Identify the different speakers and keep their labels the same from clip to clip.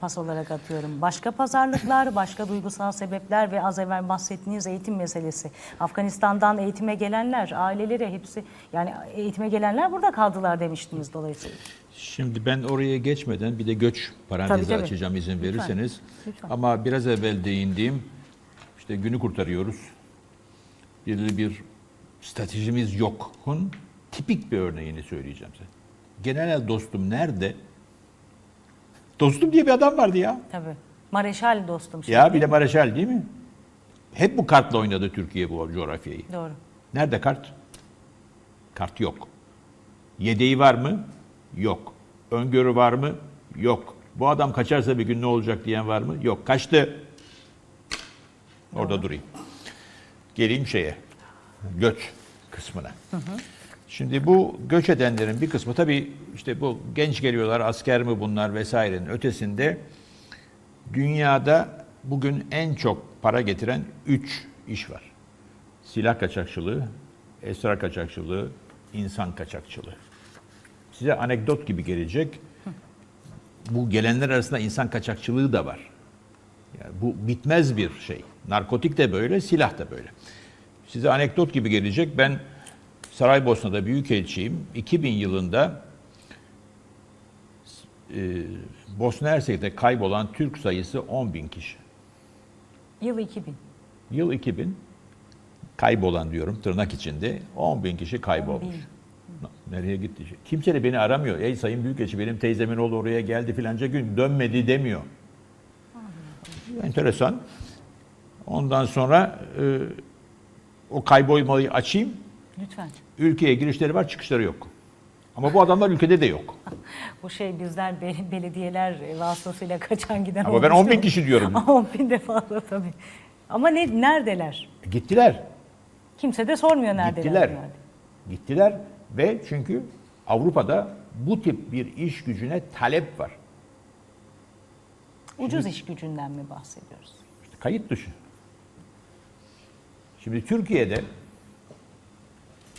Speaker 1: pas olarak atıyorum. Başka pazarlıklar, başka duygusal sebepler ve az evvel bahsettiğiniz eğitim meselesi. Afganistan'dan eğitime gelenler, aileleri hepsi yani eğitime gelenler burada kaldılar demiştiniz dolayısıyla.
Speaker 2: Şimdi ben oraya geçmeden bir de göç parantezi
Speaker 1: Tabii, tabii.
Speaker 2: açacağım izin
Speaker 1: Lütfen,
Speaker 2: verirseniz.
Speaker 1: lütfen.
Speaker 2: Ama biraz evvel değindiğim işte günü kurtarıyoruz. Belirli bir stratejimiz yokun tipik bir örneğini söyleyeceğim size. General dostum nerede? Dostum diye bir adam vardı ya.
Speaker 1: Tabii. Mareşal dostum. şimdi.
Speaker 2: Ya bir de Mareşal değil mi? Hep bu kartla oynadı Türkiye bu coğrafyayı.
Speaker 1: Doğru.
Speaker 2: Nerede kart? Kart yok. Yedeği var mı? Yok. Öngörü var mı? Yok. Bu adam kaçarsa bir gün ne olacak diyen var mı? Yok. Kaçtı. Orada durayım. Geleyim şeye. Göç kısmına. Şimdi bu göç edenlerin bir kısmı tabii işte bu genç geliyorlar asker mi bunlar vesairenin ötesinde dünyada bugün en çok para getiren 3 iş var. Silah kaçakçılığı, esrar kaçakçılığı, insan kaçakçılığı. Size anekdot gibi gelecek. Bu gelenler arasında insan kaçakçılığı da var. Yani bu bitmez bir şey. Narkotik de böyle, silah da böyle. Size anekdot gibi gelecek. Ben Saraybosna'da büyükelçiyim. 2000 yılında e, Bosna Hersek'te kaybolan Türk sayısı 10 bin kişi.
Speaker 1: Yıl 2000.
Speaker 2: Yıl 2000 kaybolan diyorum tırnak içinde 10 bin kişi kaybolmuş. Nereye gitti? Kimse de beni aramıyor. Ey sayın büyükelçi benim teyzemin oğlu oraya geldi filanca gün dönmedi demiyor. Enteresan. Ondan sonra e, o kaybolmayı açayım.
Speaker 1: Lütfen.
Speaker 2: Ülkeye girişleri var çıkışları yok. Ama bu adamlar ülkede de yok.
Speaker 1: Bu şey bizler be- belediyeler vasıtasıyla kaçan giden
Speaker 2: Ama ben
Speaker 1: olmuştu.
Speaker 2: 10 bin kişi diyorum.
Speaker 1: 10 bin de fazla tabii. Ama ne, neredeler?
Speaker 2: Gittiler.
Speaker 1: Kimse de sormuyor neredeler.
Speaker 2: Gittiler.
Speaker 1: yani.
Speaker 2: Gittiler ve çünkü Avrupa'da bu tip bir iş gücüne talep var.
Speaker 1: Ucuz iş gücünden mi bahsediyoruz?
Speaker 2: İşte kayıt dışı. Şimdi Türkiye'de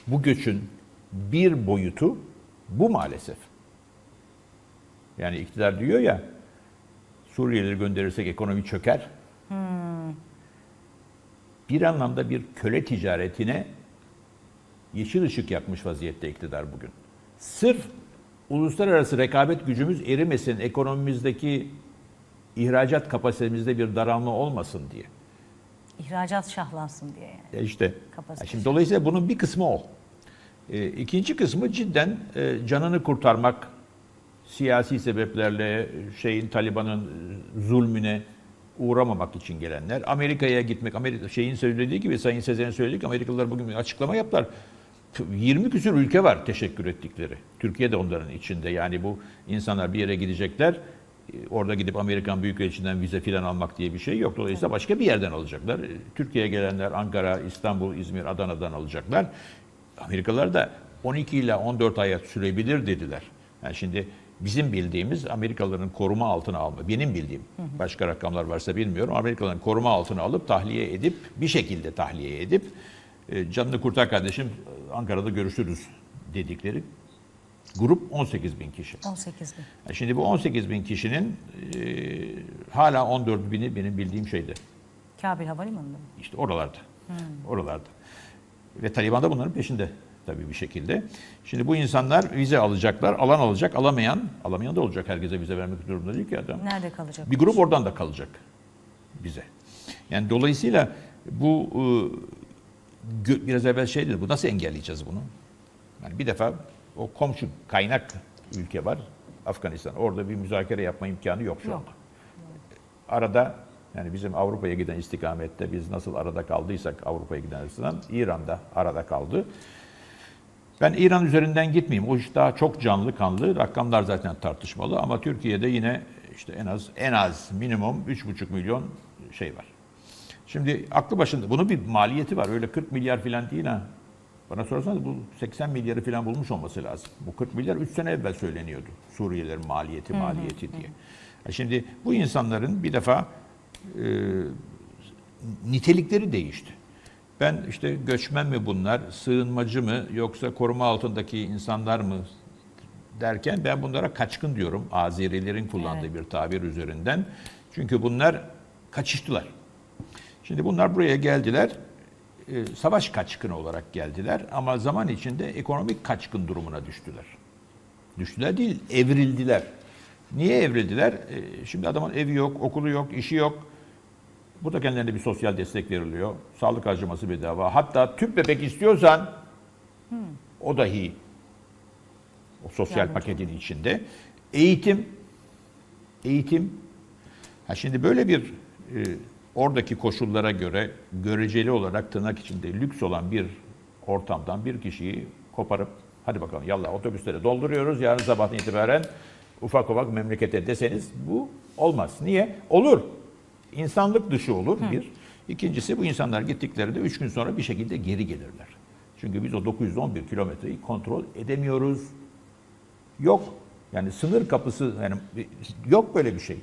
Speaker 2: bu göçün bir boyutu bu maalesef. Yani iktidar diyor ya Suriyelileri gönderirsek ekonomi çöker. Bir anlamda bir köle ticaretine yeşil ışık yakmış vaziyette iktidar bugün. Sırf uluslararası rekabet gücümüz erimesin, ekonomimizdeki ihracat kapasitemizde bir daralma olmasın diye.
Speaker 1: İhracat şahlansın diye yani.
Speaker 2: E işte.
Speaker 1: Kapasite.
Speaker 2: Şimdi dolayısıyla bunun bir kısmı o. E, ikinci kısmı cidden e, canını kurtarmak, siyasi sebeplerle şeyin Taliban'ın e, zulmüne uğramamak için gelenler. Amerika'ya gitmek, Amerika şeyin söylediği gibi Sayın Sezer'in söylediği gibi Amerikalılar bugün bir açıklama yaptılar. 20 küsur ülke var teşekkür ettikleri. Türkiye de onların içinde. Yani bu insanlar bir yere gidecekler. E, Orada gidip Amerikan Büyükelçisi'nden vize filan almak diye bir şey yok. Dolayısıyla başka bir yerden alacaklar. E, Türkiye'ye gelenler Ankara, İstanbul, İzmir, Adana'dan alacaklar. Amerikalılar da 12 ile 14 aya sürebilir dediler. Yani şimdi bizim bildiğimiz Amerikalıların koruma altına alma, benim bildiğim başka rakamlar varsa bilmiyorum. Amerikalıların koruma altına alıp tahliye edip bir şekilde tahliye edip e, canını kurtar kardeşim Ankara'da görüşürüz dedikleri grup 18 bin kişi.
Speaker 1: 18 bin.
Speaker 2: Yani Şimdi bu 18 bin kişinin e, hala 14 bini benim bildiğim şeyde.
Speaker 1: Kabil Havalimanı'nda mı?
Speaker 2: İşte oralarda. Oralarda. Ve Taliban da bunların peşinde tabii bir şekilde. Şimdi bu insanlar vize alacaklar. Alan alacak, alamayan, alamayan da olacak. Herkese vize vermek durumunda değil ki adam.
Speaker 1: Nerede kalacak?
Speaker 2: Bir grup oradan da kalacak bize. Yani dolayısıyla bu e, biraz evvel şey dedi, bu nasıl engelleyeceğiz bunu? Yani bir defa o komşu kaynak ülke var, Afganistan. Orada bir müzakere yapma imkanı yok şu
Speaker 1: Yok.
Speaker 2: anda. Arada yani bizim Avrupa'ya giden istikamette biz nasıl arada kaldıysak Avrupa'ya giden açısından İran'da arada kaldı. Ben İran üzerinden gitmeyeyim. O iş daha çok canlı kanlı. Rakamlar zaten tartışmalı ama Türkiye'de yine işte en az en az minimum 3,5 milyon şey var. Şimdi aklı başında bunun bir maliyeti var. Öyle 40 milyar falan değil ha. Bana sorarsanız bu 80 milyarı falan bulmuş olması lazım. Bu 40 milyar 3 sene evvel söyleniyordu. Suriyelilerin maliyeti, maliyeti diye. Şimdi bu insanların bir defa e, nitelikleri değişti. Ben işte göçmen mi bunlar, sığınmacı mı yoksa koruma altındaki insanlar mı derken ben bunlara kaçkın diyorum. Azerilerin kullandığı bir tabir üzerinden. Çünkü bunlar kaçıştılar. Şimdi bunlar buraya geldiler. E, Savaş kaçkını olarak geldiler ama zaman içinde ekonomik kaçkın durumuna düştüler. Düştüler değil, evrildiler. Niye evrildiler? E, Şimdi adamın evi yok, okulu yok, işi yok. Burada kendilerine bir sosyal destek veriliyor. Sağlık harcaması bedava. Hatta tüp bebek istiyorsan o dahi o sosyal
Speaker 1: Yardımcı
Speaker 2: paketin içinde. Eğitim, eğitim. Ha şimdi böyle bir e, oradaki koşullara göre göreceli olarak tırnak içinde lüks olan bir ortamdan bir kişiyi koparıp hadi bakalım yallah otobüsleri dolduruyoruz yarın sabahtan itibaren ufak ufak memlekete deseniz bu olmaz. Niye? Olur. İnsanlık dışı olur bir. İkincisi bu insanlar gittiklerinde üç gün sonra bir şekilde geri gelirler. Çünkü biz o 911 kilometreyi kontrol edemiyoruz. Yok. Yani sınır kapısı yani yok böyle bir şey.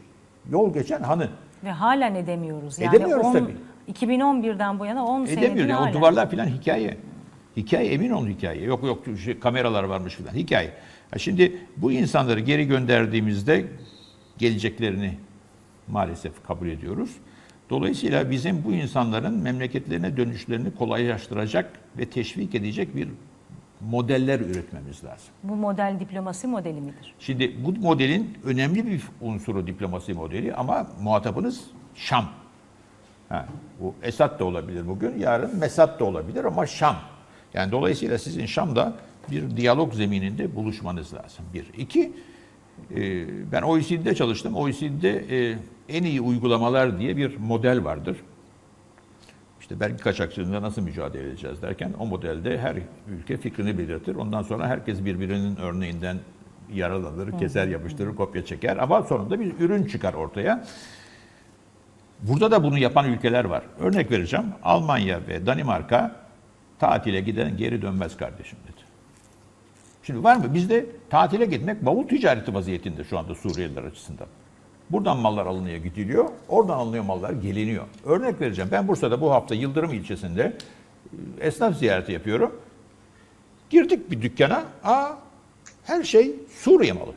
Speaker 2: Yol geçen hanı.
Speaker 1: Ve halen edemiyoruz. Yani
Speaker 2: Edemiyoruz
Speaker 1: 10
Speaker 2: tabii.
Speaker 1: 2011'den bu yana 10 senedir
Speaker 2: Edemiyor. Yani o duvarlar falan hikaye. Hikaye emin olun hikaye. Yok yok şey, kameralar varmış falan. Hikaye. Ha şimdi bu insanları geri gönderdiğimizde geleceklerini maalesef kabul ediyoruz. Dolayısıyla bizim bu insanların memleketlerine dönüşlerini kolaylaştıracak ve teşvik edecek bir modeller üretmemiz lazım.
Speaker 1: Bu model diplomasi modeli midir?
Speaker 2: Şimdi bu modelin önemli bir unsuru diplomasi modeli ama muhatabınız Şam. Ha, bu Esad da olabilir bugün, yarın Mesad da olabilir ama Şam. Yani dolayısıyla sizin Şam'da bir diyalog zemininde buluşmanız lazım. Bir. İki, e, ben OECD'de çalıştım. OECD'de e, en iyi uygulamalar diye bir model vardır. İşte vergi kaçakçılığında nasıl mücadele edeceğiz derken o modelde her ülke fikrini belirtir. Ondan sonra herkes birbirinin örneğinden yaralanır, keser, yapıştırır, kopya çeker ama sonunda bir ürün çıkar ortaya. Burada da bunu yapan ülkeler var. Örnek vereceğim. Almanya ve Danimarka tatile giden geri dönmez kardeşim dedi. Şimdi var mı? Bizde tatile gitmek bavul ticareti vaziyetinde şu anda Suriyeliler açısından. Buradan mallar alınıyor gidiliyor. Oradan alınıyor mallar geliniyor. Örnek vereceğim. Ben Bursa'da bu hafta Yıldırım ilçesinde e, esnaf ziyareti yapıyorum. Girdik bir dükkana. Aa, her şey Suriye malı.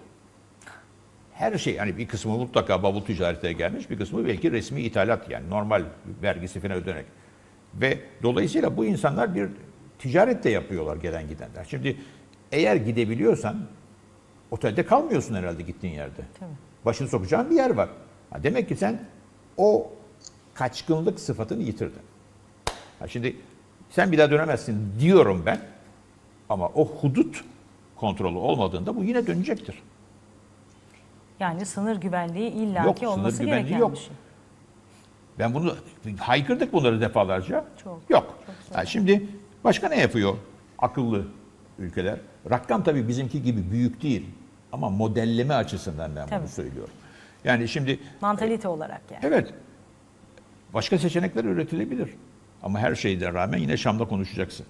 Speaker 2: Her şey yani bir kısmı mutlaka bavul ticaretine gelmiş, bir kısmı belki resmi ithalat yani normal vergisi falan ödenek. Ve dolayısıyla bu insanlar bir ticaret de yapıyorlar gelen gidenler. Şimdi eğer gidebiliyorsan otelde kalmıyorsun herhalde gittiğin yerde. Başını sokacağın bir yer var. Ha, demek ki sen o kaçkınlık sıfatını yitirdin. Ha, şimdi sen bir daha dönemezsin diyorum ben. Ama o hudut kontrolü olmadığında bu yine dönecektir.
Speaker 1: Yani sınır güvenliği illaki
Speaker 2: Yok, sınır
Speaker 1: olması
Speaker 2: güvenliği
Speaker 1: gereken
Speaker 2: yok.
Speaker 1: bir şey.
Speaker 2: Ben bunu haykırdık bunları defalarca.
Speaker 1: Çok,
Speaker 2: Yok.
Speaker 1: çok.
Speaker 2: Ha, şimdi başka ne yapıyor akıllı ülkeler? Rakam tabii bizimki gibi büyük değil ama modelleme açısından ben
Speaker 1: Tabii.
Speaker 2: bunu söylüyorum. Yani şimdi
Speaker 1: Mantalite olarak yani.
Speaker 2: evet başka seçenekler üretilebilir. Ama her şeyden rağmen yine Şam'da konuşacaksın.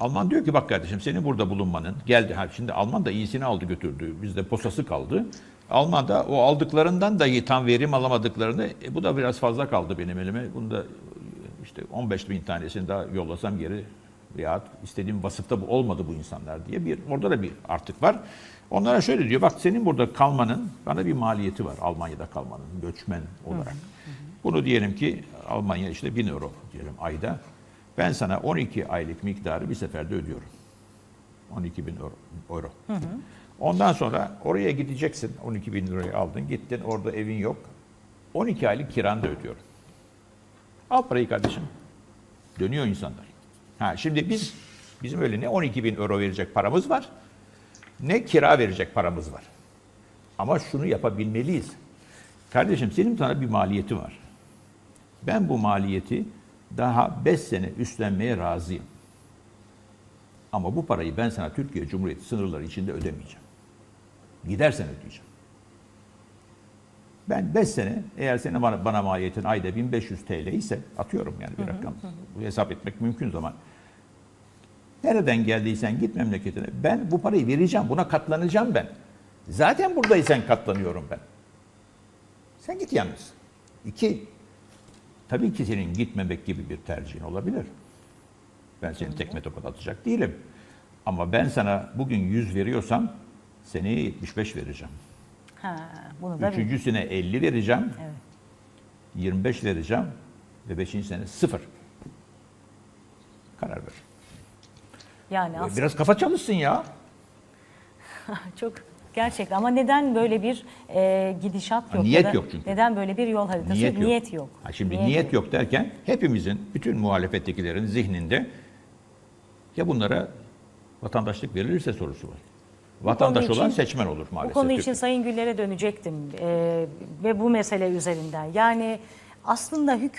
Speaker 2: Alman diyor ki bak kardeşim senin burada bulunmanın geldi. Ha, şimdi Alman da iyisini aldı götürdü. Bizde posası kaldı. Alman da o aldıklarından dahi tam verim alamadıklarını e, bu da biraz fazla kaldı benim elime. Bunu da e, işte 15 bin tanesini daha yollasam geri ya istediğim vasıfta bu olmadı bu insanlar diye bir orada da bir artık var. Onlara şöyle diyor bak senin burada kalmanın bana bir maliyeti var Almanya'da kalmanın göçmen olarak. Bunu diyelim ki Almanya işte 1000 euro diyelim ayda. Ben sana 12 aylık miktarı bir seferde ödüyorum. 12 bin euro. euro. Ondan sonra oraya gideceksin. 12 bin lirayı aldın. Gittin orada evin yok. 12 aylık kiranı da ödüyorum. Al parayı kardeşim. Dönüyor insanlar. Ha, şimdi biz bizim öyle ne 12 bin euro verecek paramız var ne kira verecek paramız var. Ama şunu yapabilmeliyiz. Kardeşim senin sana bir maliyeti var. Ben bu maliyeti daha 5 sene üstlenmeye razıyım. Ama bu parayı ben sana Türkiye Cumhuriyeti sınırları içinde ödemeyeceğim. Gidersen ödeyeceğim. Ben 5 sene eğer senin bana, bana maliyetin ayda 1500 TL ise atıyorum yani bir rakam. Bu hesap etmek mümkün zaman. Nereden geldiysen git memleketine. Ben bu parayı vereceğim. Buna katlanacağım ben. Zaten buradaysan katlanıyorum ben. Sen git yalnız. İki, tabii ki senin gitmemek gibi bir tercihin olabilir. Ben seni tekme tokat atacak değilim. Ama ben sana bugün 100 veriyorsam Seneye 75 vereceğim.
Speaker 1: Ha, bunu da bil-
Speaker 2: Üçüncüsüne 50 vereceğim.
Speaker 1: Evet.
Speaker 2: 25 vereceğim. Ve beşinci sene sıfır. Karar ver.
Speaker 1: Yani aslında
Speaker 2: Biraz kafa çalışsın ya.
Speaker 1: çok gerçekten ama neden böyle bir e, gidişat
Speaker 2: Ha,
Speaker 1: yok?
Speaker 2: niyet
Speaker 1: Ya da
Speaker 2: yok çünkü.
Speaker 1: Neden böyle bir yol haritası
Speaker 2: Niyet
Speaker 1: yok?
Speaker 2: yok.
Speaker 1: Niyet yok.
Speaker 2: Ha şimdi niyet, yok derken hepimizin, bütün muhalefettekilerin zihninde ya bunlara vatandaşlık verilirse sorusu var. Vatandaş olan
Speaker 1: için-
Speaker 2: seçmen olur
Speaker 1: Bu
Speaker 2: maalesef.
Speaker 1: konu için. Sayın Güller'e dönecektim e, ve bu mesele üzerinden. Yani aslında hükümet